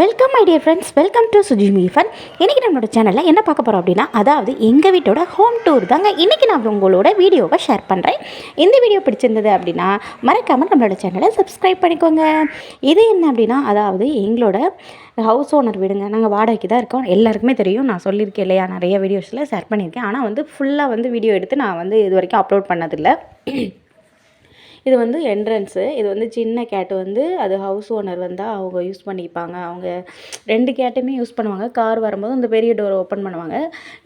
Welcome my dear friends welcome to Sujimi fun இன்றைக்கி நம்மளோட சேனலில் என்ன பார்க்க போகிறோம் அப்படின்னா அதாவது எங்கள் வீட்டோட ஹோம் டூர் தாங்க. இன்றைக்கி நான் உங்களோட வீடியோவை ஷேர் பண்ணுறேன் இந்த வீடியோ பிடிச்சிருந்தது அப்படின்னா மறக்காமல் நம்மளோட சேனலை சப்ஸ்கிரைப் பண்ணிக்கோங்க. இது என்ன அப்படின்னா அதாவது எங்களோட ஹவுஸ் ஓனர் வீடுங்க. நாங்கள் வாடகைக்கு தான் இருக்கோம். எல்லாருக்குமே தெரியும். நான் சொல்லியிருக்கேன் இல்லையா? நிறைய வீடியோஸில் ஷேர் பண்ணியிருக்கேன். ஆனால் வந்து ஃபுல்லாக வந்து வீடியோ எடுத்து நான் வந்து இது வரைக்கும் அப்லோட் பண்ணதில்லை. இது வந்து என்ட்ரன்ஸு இது வந்து சின்ன கேட்டு வந்து அது ஹவுஸ் ஓனர் வந்தால் அவங்க யூஸ் பண்ணிப்பாங்க. அவங்க ரெண்டு கேட்டுமே யூஸ் பண்ணுவாங்க. கார் வரும்போது அந்த பெரிய டோரை ஓப்பன் பண்ணுவாங்க.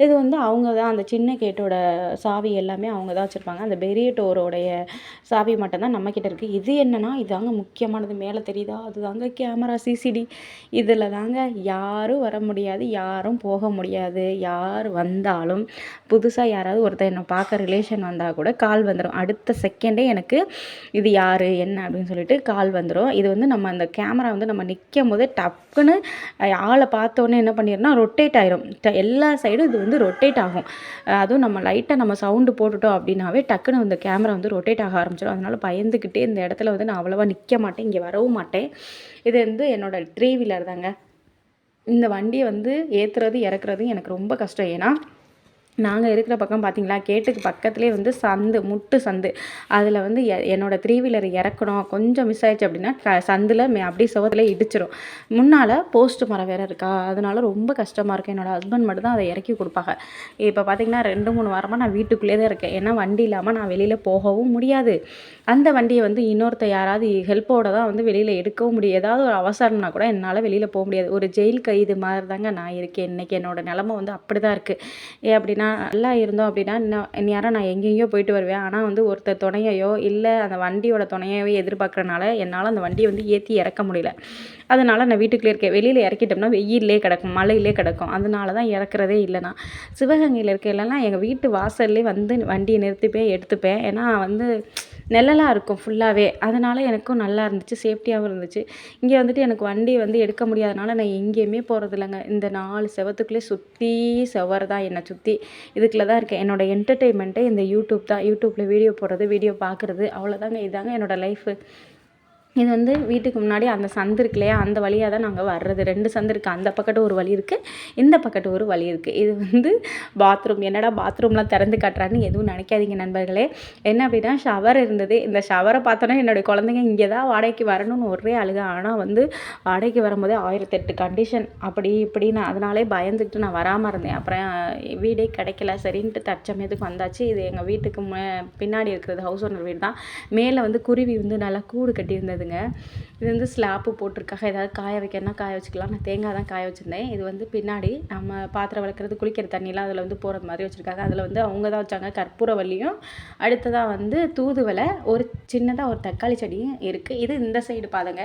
இது வந்து அவங்க தான் அந்த சின்ன கேட்டோட சாவி எல்லாமே அவங்க தான் வச்சுருப்பாங்க. அந்த பெரிய டோரோடைய சாவி மட்டும்தான் நம்மக்கிட்ட இருக்குது இது என்னென்னா இதாங்க முக்கியமானது. மேலே தெரியுதா? அதுதாங்க கேமரா சிசிடி இதில் தாங்க யாரும் வர முடியாது. யாரும் போக முடியாது. யார் வந்தாலும் புதுசாக யாராவது ஒருத்தர் என்னை பார்க்க ரிலேஷன் வந்தால் கூட கால் வந்துடும் அடுத்த செகண்டே எனக்கு இது யார் என்ன அப்படின்னு சொல்லிட்டு கால் வந்துடும் இது வந்து நம்ம அந்த கேமரா வந்து நம்ம நிற்கும் போதே டக்குன்னு ஆளை பார்த்தோன்னே என்ன பண்ணிடும்னா ரொட்டேட் ஆயிரும். எல்லா சைடும் இது வந்து ரொட்டேட் ஆகும். அதுவும் நம்ம லைட்டாக நம்ம சவுண்டு போட்டுட்டோம் அப்படின்னாவே டக்குன்னு அந்த கேமரா வந்து ரொட்டேட் ஆக ஆரம்பிச்சிடும் அதனால் பயந்துக்கிட்டே இந்த இடத்துல வந்து நான் அவ்வளோவா நிற்க மாட்டேன் இங்கே வரவும் மாட்டேன். இது வந்து என்னோட த்ரீ வீலர் தாங்க. இந்த வண்டியை வந்து ஏற்றுறது இறக்குறதும் எனக்கு ரொம்ப கஷ்டம். ஏன்னா நாங்கள் இருக்கிற பக்கம் பார்த்தீங்களா கேட்டுக்கு பக்கத்துலேயே வந்து சந்து முட்டு சந்து. அதில் வந்து எ- என்னோடய த்ரீ வீலர் இறக்கணும். கொஞ்சம் மிஸ் ஆயிடுச்சு அப்படின்னா க சந்தில் அப்படியே சுவத்தில் இடிச்சிடும் முன்னால் போஸ்ட் மரம் வேறு இருக்கா? அதனால ரொம்ப கஷ்டமாக இருக்கும் என்னோட ஹஸ்பண்ட் மட்டும் தான் அதை இறக்கி கொடுப்பாங்க. இப்போ பார்த்தீங்கன்னா ரெண்டு மூணு வாரமாக நான் வீட்டுக்குள்ளே தான் இருக்கேன். ஏன்னா வண்டி இல்லாமல் நான் வெளியில் போகவும் முடியாது. அந்த வண்டியை வந்து இன்னொருத்த யாராவது ஹெல்ப்போட தான் வந்து வெளியில் எடுக்கவும் முடியும். ஏதாவது ஒரு அவசரம்னா கூட என்னால் வெளியில் போக முடியாது. ஒரு ஜெயில் கைது மாதிரி தாங்க நான் இருக்கேன். இன்றைக்கி என்னோட நிலமை வந்து அப்படி தான் இருக்குது ஏன் நான் நல்லா இருந்தோம் அப்படின்னா இன்னும் நேரம் நான் எங்கெங்கேயோ போயிட்டு வருவேன். ஆனால் வந்து ஒருத்தர் துணையையோ இல்லை அந்த வண்டியோட துணையவே எதிர்பார்க்குறனால என்னால் அந்த வண்டியை வந்து ஏற்றி இறக்க முடியல. அதனால் நான் வீட்டுக்குள்ளே இருக்கேன். வெளியில் இறக்கிட்டோம்னா வெயிலே கிடக்கும் மழையிலே கிடக்கும். அதனால தான் இறக்குறதே இல்லை நான். சிவகங்கையில் இருக்கையிலலாம் எங்கள் வீட்டு வாசல்லே வந்து வண்டியை நிறுத்திப்பேன் எடுத்துப்பேன். ஏன்னா வந்து நிழலா இருக்கும் ஃபுல்லாகவே அதனால் எனக்கும் நல்லா இருந்துச்சு சேஃப்டியாகவும் இருந்துச்சு. இங்கே வந்துட்டு எனக்கு வண்டி வந்து எடுக்க முடியாதனால நான் எங்கேயுமே போகிறது இல்லைங்க இந்த நாலு செவத்துக்குள்ளே சுற்றி செவர் தான் என்னை சுற்றி இதுக்குள்ள தான் இருக்கேன். என்னோடய என்டர்டெயின்மெண்ட்டே இந்த யூடியூப் தான். யூடியூப்பில் வீடியோ போடுறது வீடியோ பார்க்குறது அவ்வளோதாங்க இதாங்க என்னோடய லைஃபு இது வந்து வீட்டுக்கு முன்னாடி அந்த சந்து இருக்கு இல்லையா? அந்த வழியாக தான் நாங்கள் வர்றது. ரெண்டு சந்து இருக்குது அந்த பக்கத்து ஒரு வழி இருக்குது இந்த பக்கத்து ஒரு வழி இருக்குது இது வந்து பாத்ரூம் என்னடா பாத்ரூம்லாம் திறந்து காட்டுறான்னு எதுவும் நினைக்காதீங்க நண்பர்களே. என்ன அப்படின்னா ஷவர் இருந்தது. இந்த ஷவரை பார்த்தோன்னா என்னுடைய குழந்தைங்க இங்கே தான் வாடகைக்கு வரணும்னு ஒரே அழுக. ஆனால் வந்து வாடகைக்கு வரும்போதே ஆயிரத்தெட்டு கண்டிஷன் அப்படி இப்படின்னு அதனாலே பயந்துக்கிட்டு நான் வராமல் இருந்தேன். அப்புறம் வீடே கிடைக்கல. சரின்ட்டு தற்சமயத்துக்கு வந்தாச்சு. இது எங்கள் வீட்டுக்கு மு- பின்னாடி இருக்கிறது ஹவுஸ் ஓனர் வீடு தான். மேலே வந்து குருவி வந்து நல்லா கூடு கட்டியிருந்தது. இருந்ததுங்க இது வந்து ஸ்லாப்பு போட்டிருக்காங்க ஏதாவது காய வைக்கணும்னா காய வச்சுக்கலாம். நான் தேங்காய் தான் காய வச்சுருந்தேன். இது வந்து பின்னாடி நம்ம பாத்திரம் வளர்க்குறது குளிக்கிற தண்ணியெலாம் அதில் வந்து போகிறது மாதிரி வச்சுருக்காங்க. அதில் வந்து அவங்க தான் வச்சாங்க. கற்பூரவல்லியும் அடுத்ததாக வந்து தூதுவலை ஒரு சின்னதாக ஒரு தக்காளி செடியும் இருக்குது இது இந்த சைடு பாருங்க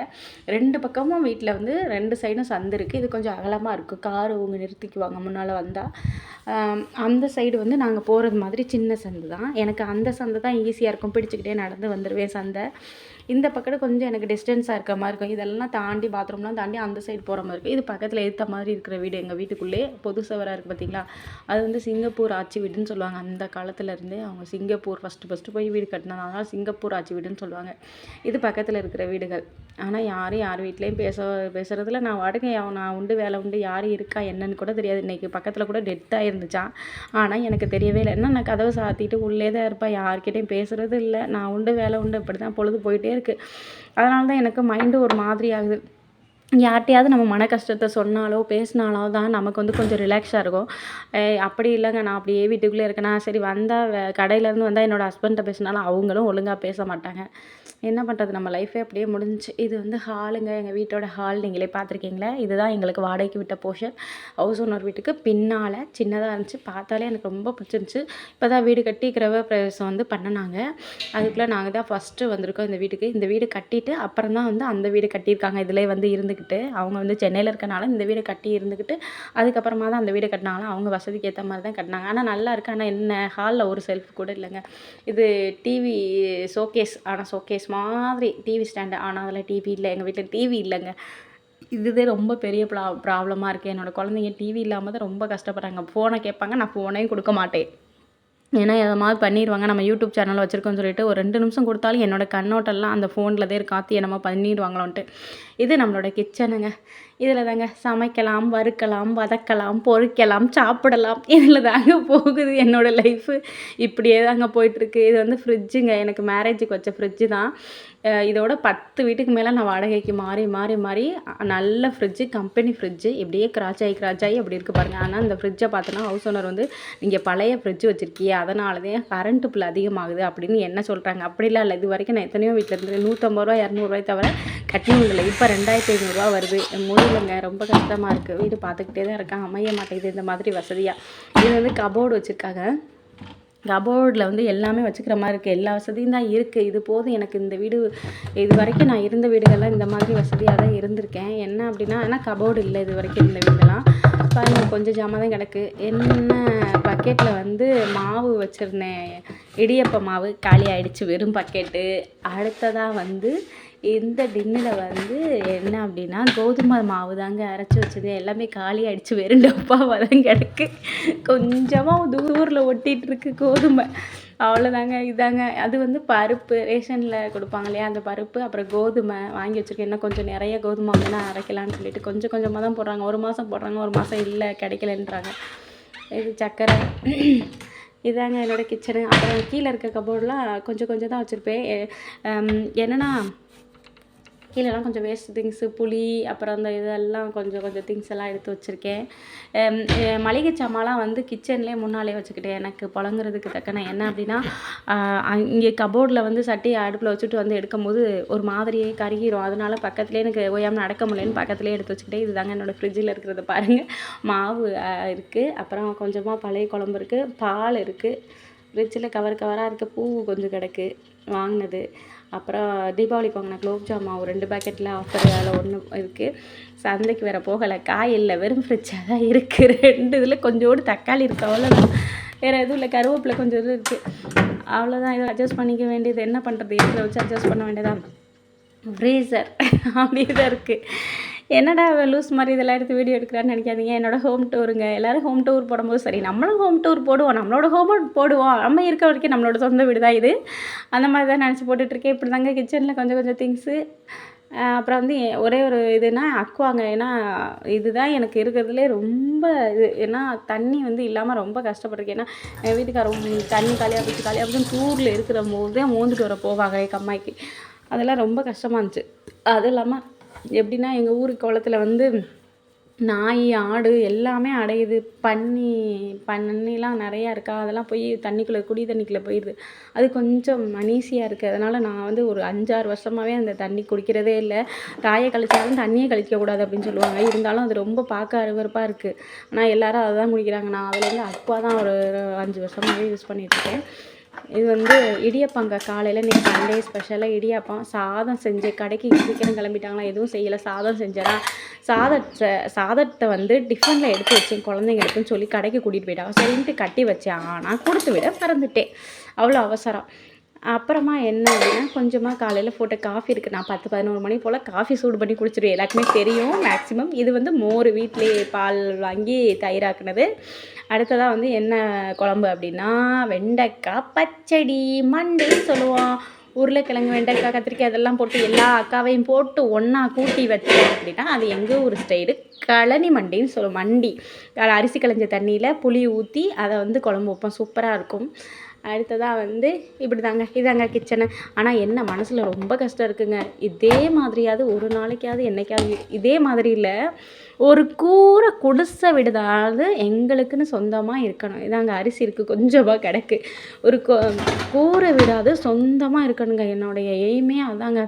ரெண்டு பக்கமும் வீட்டில் வந்து ரெண்டு சைடும் சந்து இருக்குது இது கொஞ்சம் அகலமாக இருக்கும் கார் அவங்க நிறுத்திக்குவாங்க முன்னால் வந்தால் அந்த சைடு வந்து நாங்கள் போகிறது மாதிரி சின்ன சந்து தான். எனக்கு அந்த சந்து தான் ஈஸியாக இருக்கும். பிடிச்சிக்கிட்டே நடந்து வந்துடுவேன் சந்தை. இந்த பக்கம் கொஞ்சம் எனக்கு டிஸ்டன்ஸாக இருக்க மாதிரி இருக்கும். இதெல்லாம் தாண்டி பாத்ரூம்லாம் தாண்டி அந்த சைடு போகிற மாதிரி இருக்கும். இது பக்கத்தில் எடுத்த மாதிரி இருக்கிற வீடு எங்கள் வீட்டுக்குள்ளே. பொது சவராக இருக்குது பார்த்தீங்களா அது வந்து சிங்கப்பூர் ஆட்சி வீடுன்னு சொல்லுவாங்க. அந்த காலத்துல இருந்தே அவங்க சிங்கப்பூர் ஃபஸ்ட்டு ஃபஸ்ட்டு போய் வீடு கட்டினதுனால சிங்கப்பூர் ஆட்சி வீடுன்னு சொல்லுவாங்க. இது பக்கத்தில் இருக்கிற வீடுகள். ஆனால் யாரும் யார் வீட்லேயும் பேச பேசுகிறதுல நான் வாடகை நான் உண்டு வேலை உண்டு யார் இருக்கா என்னன்னு கூட தெரியாது. இன்றைக்கி பக்கத்தில் கூட டெத்தாக இருந்துச்சான் ஆனால் எனக்கு தெரியவே இல்லை. என்ன நான் கதவை சாத்திட்டு உள்ளே தான் இருப்பேன். யார்கிட்டையும் பேசுகிறது இல்லை. நான் உண்டு வேலை உண்டு இப்படி தான் பொழுது போயிட்டே இருக்குது அதனால தான் எனக்கு மைண்டு ஒரு மாதிரி ஆகுது. யார்கிட்டையாவது நம்ம மன கஷ்டத்தை சொன்னாலோ பேசினாலோ தான் நமக்கு வந்து கொஞ்சம் ரிலாக்ஸாக இருக்கும். அப்படி இல்லைங்க. நான் அப்படியே வீட்டுக்குள்ளே இருக்கேன்னா சரி வந்தால் கடையிலேருந்து வந்தால் என்னோடய ஹஸ்பண்ட்டை பேசினாலும் அவங்களும் ஒழுங்காக பேச மாட்டாங்க. என்ன பண்ணுறது நம்ம லைஃபே அப்படியே முடிஞ்சிச்சு. இது வந்து ஹாலுங்க. எங்கள் வீட்டோட ஹால் நீங்களே பார்த்துருக்கீங்களே? இதுதான் எங்களுக்கு வாடகைக்கு விட்ட போர்ஷன் ஹவுஸ் ஓனர் வீட்டுக்கு பின்னால் சின்னதாக இருந்துச்சு. பார்த்தாலே எனக்கு ரொம்ப பிடிச்சிருந்துச்சு. இப்போ தான் வீடு கட்டி கிரக பிரவேசம் வந்து பண்ணினாங்க. அதுக்குள்ளே நாங்கள் தான் ஃபஸ்ட்டு வந்திருக்கோம் இந்த வீட்டுக்கு. இந்த வீடு கட்டிட்டு அப்புறம் தான் வந்து அந்த வீடு கட்டியிருக்காங்க. இதிலே வந்து இருந்துக்கிட்டு அவங்க வந்து சென்னையில் இருக்கனால இந்த வீடு கட்டி இருந்துக்கிட்டு அதுக்கப்புறமா தான் அந்த வீடு கட்டினாங்களா அவங்க வசதிக்கு ஏற்ற மாதிரி தான் கட்டினாங்க. ஆனால் நல்லா இருக்கு. ஆனால் என்ன ஹாலில் ஒரு செல்ஃப் கூட இல்லைங்க. இது டிவி ஷோகேஸ் ஆனால் ஷோகேஸ் மாதிரி டிவி ஸ்டாண்டு ஆனால் அதில் டிவி இல்லை எங்கள் வீட்டில் டிவி இல்லைங்க. இதுதே ரொம்ப பெரிய ப்ரா ப்ராப்ளமாக இருக்குது என்னோடய குழந்தைங்க டிவி இல்லாமல் தான் ரொம்ப கஷ்டப்படுறாங்க. ஃபோனை கேட்பாங்க நான் ஃபோனையும் கொடுக்க மாட்டேன். ஏன்னா மாதிரி பண்ணிடுவாங்க நம்ம யூடியூப் சேனல் வச்சுருக்கோன்னு சொல்லிட்டு ஒரு ரெண்டு நிமிஷம் கொடுத்தாலும் என்னோடய கண்ணோட்டெல்லாம் அந்த ஃபோனில் தான் இருக்கும் என்னமோ பண்ணிடுவாங்களோன்ட்டு இது நம்மளோட கிச்சனுங்க இதில் தாங்க சமைக்கலாம் வறுக்கலாம் வதக்கலாம் பொறுக்கலாம் சாப்பிடலாம். இதில் தாங்க போகுது என்னோடய லைஃபு இப்படியே தாங்க போயிட்டுருக்கு. இது வந்து ஃப்ரிட்ஜுங்க எனக்கு மேரேஜுக்கு வச்ச ஃப்ரிட்ஜு தான். இதோட பத்து வீட்டுக்கு மேலே நான் வாடகைக்கு மாறி மாறி மாறி நல்ல ஃப்ரிட்ஜு கம்பெனி ஃப்ரிட்ஜு இப்படியே கிராச் ஆகி கிராச் ஆகி அப்படி இருக்குது பாருங்கள் ஆனால் இந்த ஃப்ரிட்ஜை பார்த்தோன்னா ஹவுஸ் ஓனர் வந்து நீங்கள் பழைய ஃப்ரிட்ஜ் வச்சுருக்கியே அதனால தான் கரண்ட்டு பில் அதிகமாகுது அப்படின்னு என்ன சொல்கிறாங்க அப்படிலாம் இல்லை. இது வரைக்கும் நான் எத்தனையோ வீட்டில் இருந்து நூற்றம்பது ரூபா இரநூறுவாய் தவிர கட்டினதில்லை. இப்போ ரெண்டாயிரத்தி ஐநூறுரூவா வருது. இல்லைங்க ரொம்ப கஷ்டமாக இருக்குது வீடு பார்த்துக்கிட்டே தான் இருக்கேன் அமைய மாட்டேங்குது இந்த மாதிரி வசதியாக இது வந்து கபோர்டு வச்சுருக்காங்க. கபோர்டில் வந்து எல்லாமே வச்சுக்கிற மாதிரி இருக்குது எல்லா வசதியும் தான் இருக்குது இது போதும். எனக்கு இந்த வீடு இது வரைக்கும் நான் இருந்த வீடுகள்லாம் இந்த மாதிரி வசதியாக தான் இருந்திருக்கேன். என்ன அப்படின்னா ஆனால் கபோர்டு இல்லை இது வரைக்கும் இந்த வீடுலாம். பாருங்க கொஞ்சம் ஜாமான் தான் கிடக்கு. என்ன பக்கெட்டில் வந்து மாவு வச்சுருந்தேன். இடியப்ப மாவு காலி ஆகிடுச்சு வெறும் பக்கெட்டு அடுத்ததாக வந்து இந்த டின்னில் வந்து என்ன அப்படின்னா கோதுமை மாவு தாங்க அரைச்சி வச்சது. எல்லாமே காலி ஆகிடுச்சு வெறும் டப்பாவாக தான் கிடக்கு. கொஞ்சமாக தூரில் ஒட்டிகிட்ருக்கு கோதுமை. அவ்வளோதாங்க இதாங்க. அது வந்து பருப்பு ரேஷனில் கொடுப்பாங்க இல்லையா அந்த பருப்பு அப்புறம் கோதுமை வாங்கி வச்சுருக்கேன். இன்னும் கொஞ்சம் நிறைய கோதுமை வேணால் அரைக்கலான்னு சொல்லிட்டு கொஞ்சம் கொஞ்சமாக தான் போடுறாங்க. ஒரு மாதம் போடுறாங்க ஒரு மாதம் இல்லை கிடைக்கலன்றாங்க. இது சர்க்கரை இதாங்க என்னோடய கிச்சனு அப்புறம் கீழே இருக்க கபோர்டெலாம் கொஞ்சம் கொஞ்சம் தான் வச்சுருப்பேன். என்னென்னா கீழேலாம் கொஞ்சம் வேஸ்ட் திங்ஸு புளி அப்புறம் அந்த இதெல்லாம் கொஞ்சம் கொஞ்சம் திங்ஸ் எல்லாம் எடுத்து வச்சுருக்கேன். மளிகை சாமான்லாம் வந்து கிச்சன்லேயே முன்னாலே வச்சுக்கிட்டேன். எனக்கு புழங்குறதுக்கு தக்கன என்ன அப்படின்னா இங்கே கபோர்டில் வந்து சட்டி அடுப்பில் வச்சுட்டு வந்து எடுக்கும் போது ஒரு மாதிரியே கருகிரும். அதனால பக்கத்துலேயே எனக்கு ஓயாமல் நடக்க முடியலன்னு பக்கத்துலேயே எடுத்து வச்சுக்கிட்டே இதுதாங்க என்னோடய ஃப்ரிட்ஜில் இருக்கிறத பாருங்கள் மாவு இருக்குது அப்புறம் கொஞ்சமாக பழைய குழம்பு இருக்குது பால் இருக்குது ஃப்ரிட்ஜில் கவர் கவராக இருக்குது பூ கொஞ்சம் கிடக்கு. வாங்கினது. அப்புறம் தீபாவளிக்கு வாங்கின குலோப் ஜாம் ஒரு ரெண்டு பேக்கெட்டில் ஆஃபர் அதில் ஒன்று இருக்குது சந்தைக்கு வேறு போகலை. காய் இல்லை வெறும் ஃப்ரிட்ஜாக தான் இருக்குது ரெண்டு இதில் கொஞ்சோடு தக்காளி இருக்குது அவ்வளோதான் வேறு எதுவும் இல்லை. கருவேப்பிலை கொஞ்சம் இது இருக்குது அவ்வளோதான் இதை அட்ஜஸ்ட் பண்ணிக்க வேண்டியது என்ன பண்ணுறது இதில் வச்சு அட்ஜஸ்ட் பண்ண வேண்டியதான் ஃப்ரீசர் அப்படி தான் இருக்குது என்னடா லூஸ் மாதிரி இதெல்லாம் எடுத்து வீடியோ எடுக்கிறான்னு நினைக்காதீங்க. என்னோடய ஹோம் டூருங்க எல்லோரும் ஹோம் டூர் போடும்போது சரி நம்மளும் ஹோம் டூர் போடுவோம். நம்மளோட ஹோம் ஒர்க் போடுவோம். நம்ம இருக்க வரைக்கும் நம்மளோட சொந்த வீடு தான் இது. அந்த மாதிரி தான் நினச்சி போட்டுட்ருக்கேன் இப்படி தாங்க கிச்சனில் கொஞ்சம் கொஞ்சம் திங்ஸு அப்புறம் வந்து ஒரே ஒரு இதுனா அக்குவாங்க ஏன்னா இதுதான் எனக்கு இருக்கிறதுலே ரொம்ப இது. ஏன்னா தண்ணி வந்து இல்லாமல் ரொம்ப கஷ்டப்பட்டிருக்கேன். ஏன்னா என் வீட்டுக்காரர் தண்ணி காலியாக போச்சு. காலியாக போச்சு டூரில் இருக்கிற போதே தான் மோந்துட்டு வர போவாங்க எங்கள் அம்மாய்க்கு அதெல்லாம் ரொம்ப கஷ்டமாக இருந்துச்சு. அதுவும் இல்லாமல் எப்படின்னா எங்கள் ஊர் குளத்துல வந்து நாய் ஆடு எல்லாமே அடையுது. பன்னி பன்னிலாம் நிறையா இருக்கா? அதெல்லாம் போய் தண்ணிக்குள்ளே குடி தண்ணிக்குள்ளே போயிடுது அது கொஞ்சம் அனீஸியாக இருக்குது அதனால் நான் வந்து ஒரு அஞ்சாறு வருஷமாகவே அந்த தண்ணி குடிக்கிறதே இல்லை. காயை கழிச்சாலும் தண்ணியே கழிக்கக்கூடாது அப்படின்னு சொல்லுவாங்க. இருந்தாலும் அது ரொம்ப பார்க்க அருவருப்பாக இருக்குது ஆனால் எல்லோரும் அதை தான் குடிக்கிறாங்க. நான் அதுலேருந்து அப்பா தான் ஒரு அஞ்சு வருஷமாகவே யூஸ் பண்ணிகிட்ருக்கேன் இது வந்து இடியப்பங்க. காலையில் இன்றைக்கி சண்டே ஸ்பெஷலாக இடியாப்பம். சாதம் செஞ்சு கடைக்கு சீக்கிரம் கிளம்பிட்டாங்களா? எதுவும் செய்யலை. சாதம் செஞ்சேன்னா சாதத்தை சாதத்தை வந்து டிஃபனில் எடுத்து வச்சேன். குழந்தைங்களுக்குன்னு சொல்லி கடைக்கு கூட்டிகிட்டு போயிட்டாங்க. சரின்ட்டு கட்டி வச்சேன். ஆனால் கொடுத்து விட மறந்துட்டேன். அவ்வளோ அவசரம். அப்புறமா என்ன அப்படின்னா கொஞ்சமாக காலையில் போட்ட காஃபி இருக்குது நான் பத்து பதினோரு மணி போல் காஃபி சூடு பண்ணி குடிச்சிடுவேன் எல்லாருக்குமே தெரியும். மேக்ஸிமம் இது வந்து மோர் வீட்டிலே பால் வாங்கி தயிராக்குனது. அடுத்ததாக வந்து என்ன குழம்பு அப்படின்னா வெண்டைக்காய் பச்சடி மண்டைன்னு சொல்லுவோம். உருளைக்கிழங்கு வெண்டைக்காய் கத்திரிக்காய் அதெல்லாம் போட்டு எல்லா அக்காவையும் போட்டு ஒன்றா கூட்டி வச்சோம் அப்படின்னா அது எங்கள் ஊர் ஸ்டைடு களனி மண்டின்னு சொல்லுவோம். மண்டி. அரிசி களைஞ்ச தண்ணியில் புளி ஊற்றி அதை வந்து குழம்பு வைப்போம். சூப்பராக இருக்கும். அடுத்ததாக வந்து இப்படி தாங்க இதாங்க கிச்சனு. ஆனால் என்ன மனசில் ரொம்ப கஷ்டம் இருக்குங்க. இதே மாதிரியாவது ஒரு நாளைக்காவது என்னைக்காவது இதே மாதிரி இல்லை. ஒரு கூரை குடிசை விடுதாவது எங்களுக்குன்னு சொந்தமாக இருக்கணும். இதாங்க அரிசி இருக்குது கொஞ்சமாக கிடக்கு. ஒரு கூரை விடாது சொந்தமாக இருக்கணுங்க. என்னுடைய எய்மே அதாங்க.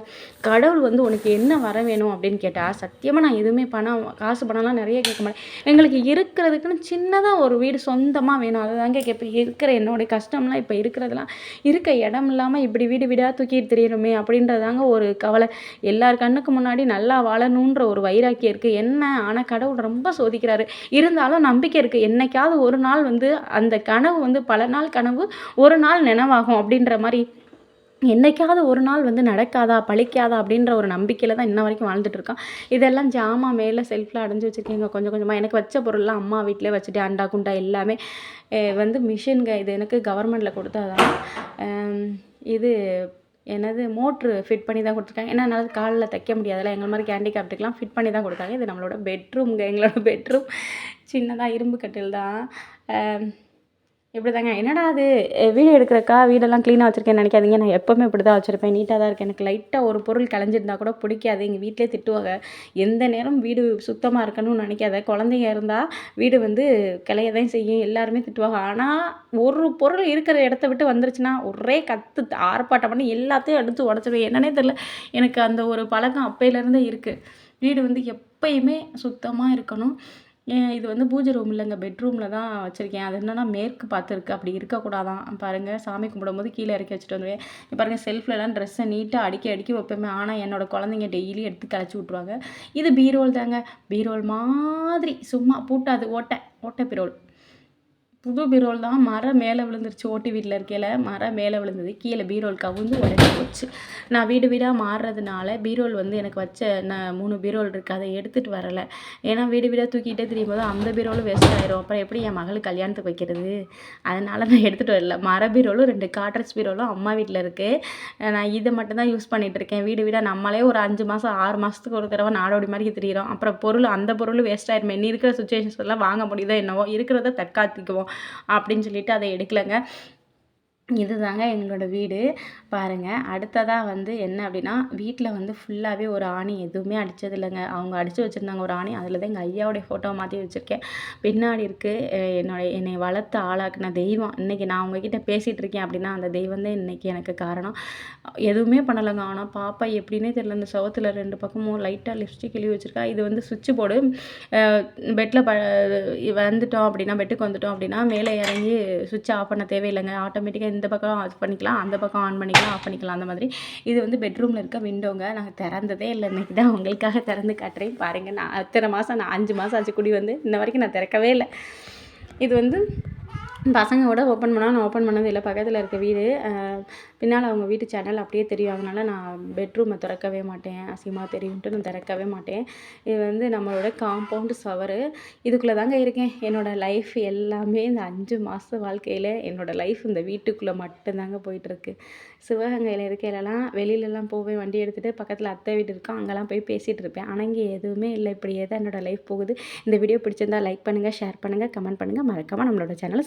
கடவுள் வந்து உனக்கு என்ன வர வேணும் அப்படின்னு கேட்டால் சத்தியமாக நான் எதுவுமே பணம் காசு பணம்லாம் நிறைய கேட்க மாட்டேன். எங்களுக்கு இருக்கிறதுக்குன்னு சின்னதாக ஒரு வீடு சொந்தமாக வேணும். அதுதாங்க கேட்பேன் இருக்கிற என்னுடைய கஷ்டம்லாம் இப்போ இருக்கிறதெல்லாம் இருக்க இடம் இல்லாமல் இப்படி வீடு வீடாக தூக்கிட்டு தெரியணுமே அப்படின்றதாங்க ஒரு கவலை. எல்லார் கண்ணுக்கு முன்னாடி நல்லா வாழணுன்ற ஒரு வைராக்கியம் இருக்குது என்ன ஆனால் ஆனால் கடவுள் ரொம்ப சோதிக்கிறாரு. இருந்தாலும் நம்பிக்கை இருக்குது என்னைக்காவது ஒரு நாள் வந்து அந்த கனவு வந்து பல நாள் கனவு ஒரு நாள் நினைவாகும் அப்படின்ற மாதிரி என்னைக்காவது ஒரு நாள் வந்து நடக்காதா பழிக்காதா அப்படின்ற ஒரு நம்பிக்கையில் தான் இன்ன வரைக்கும் வாழ்ந்துட்டு இதெல்லாம் ஜாமான் மேலே செல்ஃபில் அடைஞ்சு வச்சுருக்கீங்க. கொஞ்சம் கொஞ்சமாக எனக்கு வச்ச பொருள்லாம் அம்மா வீட்டிலே வச்சுட்டு அண்டா குண்டா எல்லாமே வந்து மிஷின்க இது எனக்கு கவர்மெண்ட்டில் கொடுத்ததான் இது என்னது மோட்ரு ஃபிட் பண்ணி தான் கொடுத்துருக்காங்க. ஏன்னா என்னால் காலில் தைக்க முடியாதுல்ல. எங்கள் மாதிரி கேண்டிகேப்டுக்கெலாம் ஃபிட் பண்ணி தான் கொடுத்தாங்க. இது நம்மளோட பெட்ரூம்ங்க எங்களோட பெட்ரூம் சின்னதாக இரும்பு கட்டில் தான் இப்படி தாங்க என்னடா அது? வீடு வீடியோ எடுக்கிறக்கா வீடெல்லாம் க்ளீனாக வச்சுருக்கேன்னு நினைக்காதீங்க. நான் எப்போவுமே இப்படி தான் வச்சுருப்பேன் நீட்டாக தான் இருக்கேன். எனக்கு லைட்டாக ஒரு பொருள் கலைஞ்சிருந்தா கூட பிடிக்காது. எங்கள் வீட்டிலே திட்டுவாங்க. எந்த நேரம் வீடு சுத்தமாக இருக்கணும்னு நினைக்காத. குழந்தைங்க இருந்தால் வீடு வந்து கிளைய தான் செய்யும். எல்லாருமே திட்டுவாங்க. ஆனால் ஒரு பொருள் இருக்கிற இடத்த விட்டு வந்துருச்சுன்னா ஒரே கற்று ஆர்ப்பாட்டம் பண்ணி எல்லாத்தையும் எடுத்து உடச்சிருவேன். என்னன்னே தெரில எனக்கு அந்த ஒரு பழக்கம் அப்பையிலேருந்தே இருக்குது வீடு வந்து எப்பயுமே சுத்தமாக இருக்கணும். இது வந்து பூஜை ரூம் இல்லைங்க பெட்ரூமில் தான் வச்சுருக்கேன். அது என்னென்னா மேற்கு பார்த்துருக்கு. அப்படி இருக்கக்கூடாதான். பாருங்கள் சாமி கும்பிடும்போது கீழே இறக்கி வச்சுட்டு வந்துடுவேன் இங்க பாருங்கள் செல்ஃப்லலாம் ட்ரெஸ்ஸை நீட்டாக அடிக்க அடிக்க வைப்பேன். ஆனால் என்னோட குழந்தைங்க டெய்லி எடுத்து கழிச்சு விட்ருவாங்க இது பீரோல் தாங்க. பீரோல் மாதிரி சும்மா பூட்டாது. ஓட்டை ஓட்டை பீரோல் புது பீரோல் தான். மரம் மேலே விழுந்துருச்சு. ஓட்டு வீட்டில் இருக்கையில் மரம் மேலே விழுந்தது. கீழே பீரோல் கவுந்து உடஞ்சி போச்சு. நான் வீடு வீடாக மாறுறதுனால பீரோல் வந்து எனக்கு வச்ச நான் மூணு பீரோல் இருக்குது அதை எடுத்துகிட்டு வரலை. ஏன்னா வீடு வீடாக தூக்கிட்டே தெரியும் போது அந்த பீரோலும் வேஸ்ட் ஆயிரும். அப்புறம் எப்படி என் மகளுக்கு கல்யாணத்துக்கு வைக்கிறது? அதனால் நான் எடுத்துகிட்டு வரல. மர பீரோலும் ரெண்டு காட்ரஸ் பீரோலும் அம்மா வீட்டில் இருக்குது நான் இதை மட்டும்தான் யூஸ் பண்ணிகிட்டு இருக்கேன். வீடு வீடாக நம்மளே ஒரு அஞ்சு மாதம் ஆறு மாதத்துக்கு ஒரு தடவை நாடோடி மாதிரி திரியிறோம். அப்புறம் பொருள் அந்த பொருள் வேஸ்ட் ஆயிருமே. நீ இருக்கிற சுச்சுவேஷன்ஸ் எல்லாம் வாங்க முடியுதோ என்னவோ இருக்கிறத தற்காத்துக்குவோம். அப்படின்னு சொல்லிட்டு அதை எடுக்கலைங்க. இதுதாங்க எங்களோட வீடு. பாருங்கள் அடுத்ததாக வந்து என்ன அப்படின்னா வீட்டில் வந்து ஃபுல்லாகவே ஒரு ஆணி எதுவுமே அடித்தது இல்லைங்க அவங்க அடித்து வச்சுருந்தாங்க ஒரு ஆணி அதில் தான் எங்கள் ஐயாவுடைய ஃபோட்டோ மாற்றி வச்சுருக்கேன். பின்னாடி இருக்குது என்னோட என்னை வளர்த்து ஆளாக்குன தெய்வம். இன்றைக்கி நான் உங்ககிட்ட பேசிகிட்டு இருக்கேன் அப்படின்னா அந்த தெய்வம் தான் இன்றைக்கி எனக்கு காரணம். எதுவுமே பண்ணலைங்க. ஆனால் பாப்பா எப்படின்னே தெரியல. இந்த சுவத்துல ரெண்டு பக்கமும் லைட்டாக லிப்ஸ்டிக் கிழி வச்சுருக்கா. இது வந்து சுவிட்ச் போர்டு பெட்டில் ப வந்துட்டோம் அப்படின்னா பெட்டுக்கு வந்துட்டோம் அப்படின்னா மேலே இறங்கி சுவிட்ச் ஆஃப் பண்ண தேவையில்லைங்க. ஆட்டோமேட்டிக்காக இந்த பக்கம் ஆஃப் பண்ணிக்கலாம் அந்த பக்கம் ஆன் பண்ணிக்கலாம் ஆஃப் பண்ணிக்கலாம் அந்த மாதிரி. இது வந்து பெட்ரூமில் இருக்க விண்டோங்க நாங்கள் திறந்ததே இல்லை. இன்றைக்கி தான் உங்களுக்காக திறந்து காட்டுறேன். பாருங்கள் நான் அத்தனை மாதம் நான் அஞ்சு மாதம் ஆச்சு குடி வந்து. இன்ன வரைக்கும் நான் திறக்கவே இல்லை. இது வந்து பசங்களோட ஓப்பன் பண்ணால் நான் ஓப்பன் பண்ணது இல்லை. பக்கத்தில் இருக்க வீடு. பின்னால் அவங்க வீட்டு சேனல் அப்படியே தெரியும். அதனால் நான் பெட்ரூமை திறக்கவே மாட்டேன். அசிங்கமாக தெரியும்ட்டு நான் திறக்கவே மாட்டேன். இது வந்து நம்மளோட காம்பவுண்டு சவரு இதுக்குள்ளே தாங்க இருக்கேன். என்னோடய லைஃப் எல்லாமே இந்த அஞ்சு மாத வாழ்க்கையில் என்னோடய லைஃப் இந்த வீட்டுக்குள்ளே மட்டும்தாங்க போயிட்டுருக்கு. சிவகங்கையில் இருக்கையிலலாம் வெளியிலலாம் போவேன். வண்டி எடுத்துகிட்டு பக்கத்தில் அத்தை வீடு இருக்கும். அங்கெல்லாம் போய் பேசிகிட்டு இருப்பேன். ஆனால் இங்கே எதுவுமே இல்லை. இப்படியே தான் என்னோடய லைஃப் போகுது. இந்த வீடியோ பிடிச்சிருந்தா லைக் பண்ணுங்கள் ஷேர் பண்ணுங்கள் கமெண்ட் பண்ணுங்கள் மறக்காமல் நம்மளோட சேனலை